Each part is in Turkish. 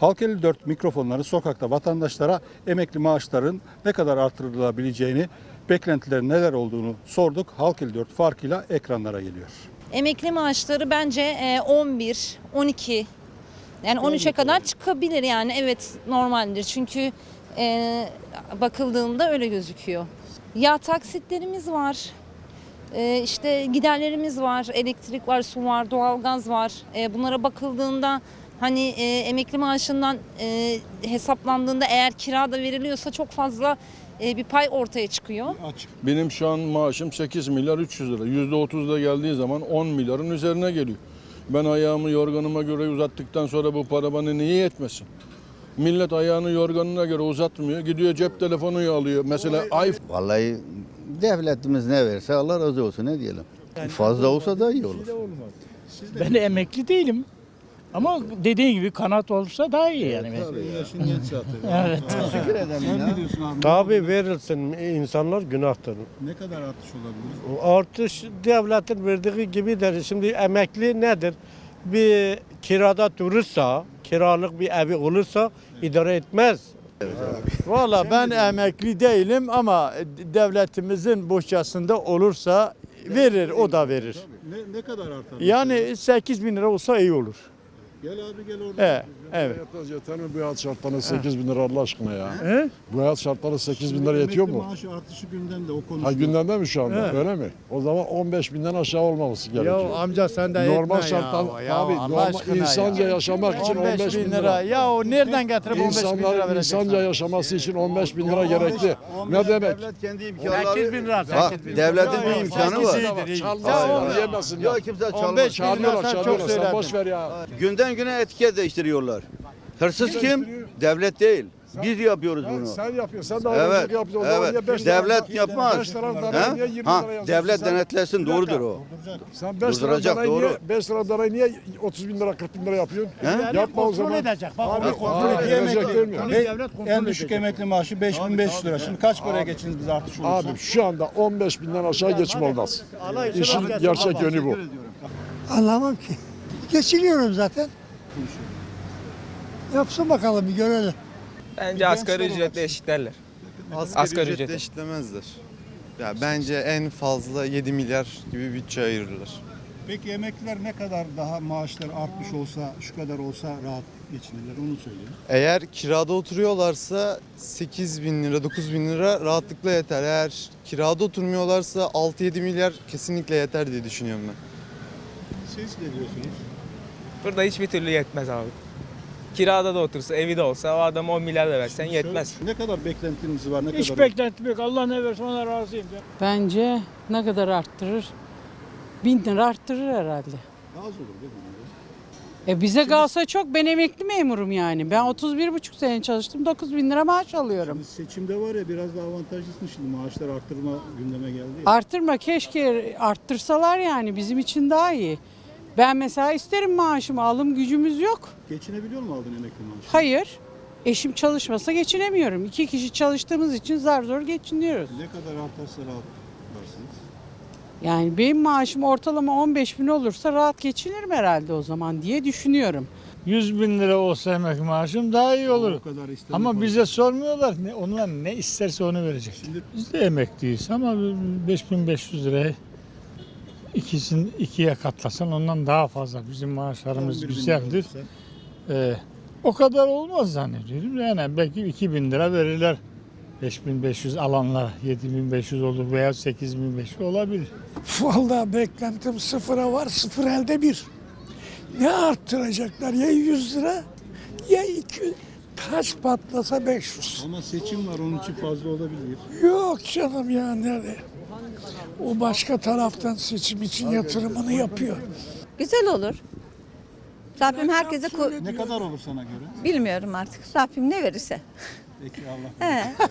Halk 54 mikrofonları sokakta vatandaşlara emekli maaşların ne kadar artırılabileceğini, beklentilerin neler olduğunu sorduk. Halk 54 farkıyla ekranlara geliyor. Emekli maaşları bence e, 11, 12 yani 13'e kadar çıkabilir yani evet normaldir. Çünkü e, bakıldığında öyle gözüküyor. Ya taksitlerimiz var. E, işte giderlerimiz var, elektrik var, su var, doğalgaz var. E, bunlara bakıldığında hani e, emekli maaşından e, hesaplandığında eğer kira da veriliyorsa çok fazla e, bir pay ortaya çıkıyor. Benim şu an maaşım 8 milyar 300 lira. %30 da geldiği zaman 10 milyarın üzerine geliyor. Ben ayağımı yorganıma göre uzattıktan sonra bu para bana niye yetmesin? Millet ayağını yorganına göre uzatmıyor. Gidiyor cep telefonu alıyor. Mesela iPhone Vallahi devletimiz ne verse Allah razı olsun ne diyelim. Fazla olsa da iyi olur. Ben de emekli değilim. Ama dediğin gibi kanat olursa daha iyi yani. Yaşın genç zaten. Evet. Teşekkür ederim Sen ne diyorsun abi? Tabii verilsin insanlar günahtır. Ne kadar artış olabilir? O Artış devletin verdiği gibidir. Şimdi emekli nedir? Bir kirada durursa, kiralık bir evi olursa idare etmez. Valla ben emekli değilim ama devletimizin boşçasında olursa verir, o da verir. Ne, ne kadar artar? Yani 8 bin lira olsa iyi olur. Gel abi gel orada. He, evet. Yetmez yeter mi bu hayat şartlarına 8 bin lira Allah aşkına ya? He? Bu hayat şartları 8 bin lira yetiyor mu? maaşı artışı gündemde o Ha konuşuluyor. gündemde mi şu anda? Öyle mi? O zaman 15 binden aşağı olmaması gerekiyor. amca sen de normal etme ya. şartlar Ya abi Allah normal aşkına insanca ya. yaşamak için 15 bin lira. Ya o nereden getirip 15 bin lira İnsanların vereceksin? insanca yaşaması için 15 bin lira gerekli. Ne demek? Devlet kendi imkanları... 8 bin lira, Bak, 8 bin devletin Ya, bir imkanı var. Çalmasınlar, diyemesin ya. Yok kimse 15 çalmaz. bin lira Çağırıyorlar, sen çok. Sen söyledin. boş ver ya. Günden güne etiket değiştiriyorlar. Hırsız kim? Devlet değil. Biz yapıyoruz Sen, bunu. sen yapıyorsun. Sen daha Evet, yapıyorsun. Evet. niye beş lira- Devlet yapmaz. beş Ha? niye 20 Ha, devlet sen? denetlesin doğrudur o. Sen 5 lira doğru. niye, 5 lira danayı niye 30 bin lira 40 bin lira yapıyorsun? He? Yapma o zaman. edecek. Bak, Abi, onu kontrol edecek. mi? Ve en düşük emekli maaşı 5500 lira. Şimdi kaç paraya geçiniz biz artış olursa? Abi şu anda 15 binden aşağı geçim olmaz. İşin gerçek yönü bu. Anlamam ki. Geçiliyorum zaten. Yapsın bakalım bir görelim. Bence asgari ücretle eşitlerler. Asgari, Asgari ücretle eşitlemezler. Ya bence en fazla 7 milyar gibi bütçe ayırırlar. Peki emekliler ne kadar daha maaşları artmış olsa, şu kadar olsa rahat geçinirler onu söyleyin. Eğer kirada oturuyorlarsa 8 bin lira, 9 bin lira rahatlıkla yeter. Eğer kirada oturmuyorlarsa 6-7 milyar kesinlikle yeter diye düşünüyorum ben. Siz ne diyorsunuz? Burada hiçbir türlü yetmez abi. Kirada da otursa, evi de olsa o adam 10 milyar da versen yetmez. Ne kadar beklentiniz var? Ne Hiç kadar? beklentim yok. Allah ne verse ona razıyım. Bence ne kadar arttırır? Bin lira arttırır herhalde. Az olur değil mi? E bize kalsa çok ben emekli memurum yani. Ben 31 buçuk sene çalıştım 9 bin lira maaş alıyorum. Şimdi seçimde var ya biraz da avantajlısın şimdi maaşlar arttırma gündeme geldi ya. Arttırma keşke arttırsalar yani bizim için daha iyi. Ben mesela isterim maaşımı alım gücümüz yok. Geçinebiliyor mu aldın emekli maaşı? Hayır. Eşim çalışmasa geçinemiyorum. İki kişi çalıştığımız için zar zor geçiniyoruz. Ne kadar artarsa rahat varsınız. Yani benim maaşım ortalama 15 bin olursa rahat geçinirim herhalde o zaman diye düşünüyorum. 100 bin lira olsa emekli maaşım daha iyi olur. O kadar Ama fazla. bize sormuyorlar. Ne, onlar ne isterse onu verecek. Şimdi- Biz de emekliyiz ama 5500 liraya ikisini ikiye katlasan ondan daha fazla. Bizim maaşlarımız 11 bin güzeldir. Ee, o kadar olmaz zannediyorum. Yani belki 2000 lira verirler. 5500 alanlar 7500 olur veya 8500 olabilir. Vallahi beklentim sıfıra var, sıfır elde bir. Ne arttıracaklar? Ya 100 lira ya 200. Kaç patlasa 500. Ama seçim var onun için fazla olabilir. Yok canım ya nerede? O başka taraftan seçim için yatırımını yapıyor. Güzel olur. Rabbim herkese ko- Ne kadar olur sana göre? bilmiyorum artık. Rabbim ne verirse. Peki Allah.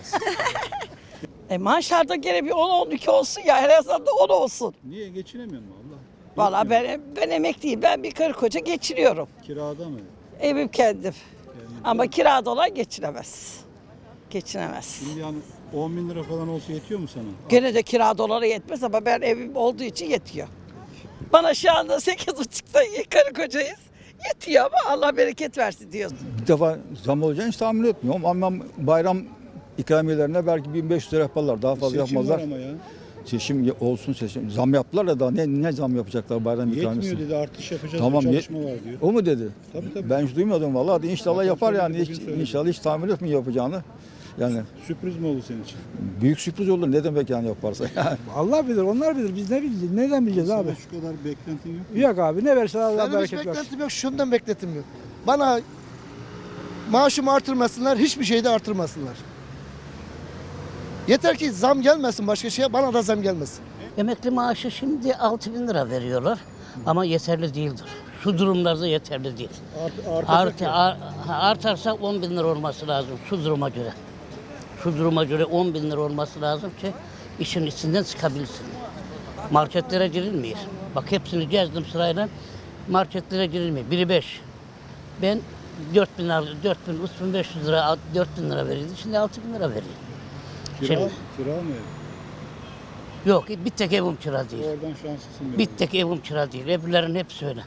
E maaşlarda gene bir 10-12 olsun ya her azından da 10 olsun. Niye geçinemiyor mu Allah? Valla ben, ben emekliyim. Ben bir karı koca geçiniyorum. Kirada mı? Evim kendim. Ama kirada olan geçinemez. Geçinemez. Şimdi yani 10 bin lira falan olsa yetiyor mu sana? Gene de kira dolara yetmez ama ben evim olduğu için yetiyor. Bana şu anda sekiz buçukta karı kocayız. Yetiyor ama Allah bereket versin diyorsun. Bir defa zam olacağını hiç tahmin etmiyorum ama bayram ikramiyelerine belki 1500 lira yaparlar. Daha fazla Seçim yapmazlar. var ama ya. Seçim olsun seçim. Zam yaptılar da daha ne, ne zam yapacaklar bayram ikramiyesi? Yetmiyor dedi artış yapacağız Tamam, bir çalışma var diyor. O mu dedi? Tabii tabii. Ben hiç duymadım vallahi. Hadi inşallah yapar yani. Hiç, bugün söyledi. inşallah hiç tahmin etmiyor yapacağını. Yani Sürpriz mi oldu senin için? büyük sürpriz olur. Ne demek yani yaparsa. Allah bilir, onlar bilir. Biz ne bileceğiz? Neden bileceğiz Sana şu kadar beklentin yok mu? Yok abi ne verse Allah Benim hiç beklentim yok, şundan beklentim yok. Bana maaşımı artırmasınlar, hiçbir şeyde artırmasınlar. Yeter ki zam gelmesin başka şeye, bana da zam gelmesin. Emekli maaşı şimdi 6 bin lira veriyorlar ama yeterli değildir. Şu durumlarda yeterli değil. Art, Artı, ar- artarsa 10 bin lira olması lazım şu duruma göre. Şu duruma göre 10 bin lira olması lazım ki işin içinden çıkabilsin. Marketlere girilmiyor. Bak hepsini gezdim sırayla. Marketlere girilmiyor. Biri 5. Ben 4 bin, 4 bin, 3500 lira, 4 bin lira verildi. Şimdi 6 bin lira veriyor. Kira, Şimdi- kira mı? Yok bir tek evim kira değil. Oradan şanslısın. Bir tek evim kira değil. Evlerin hepsi öyle.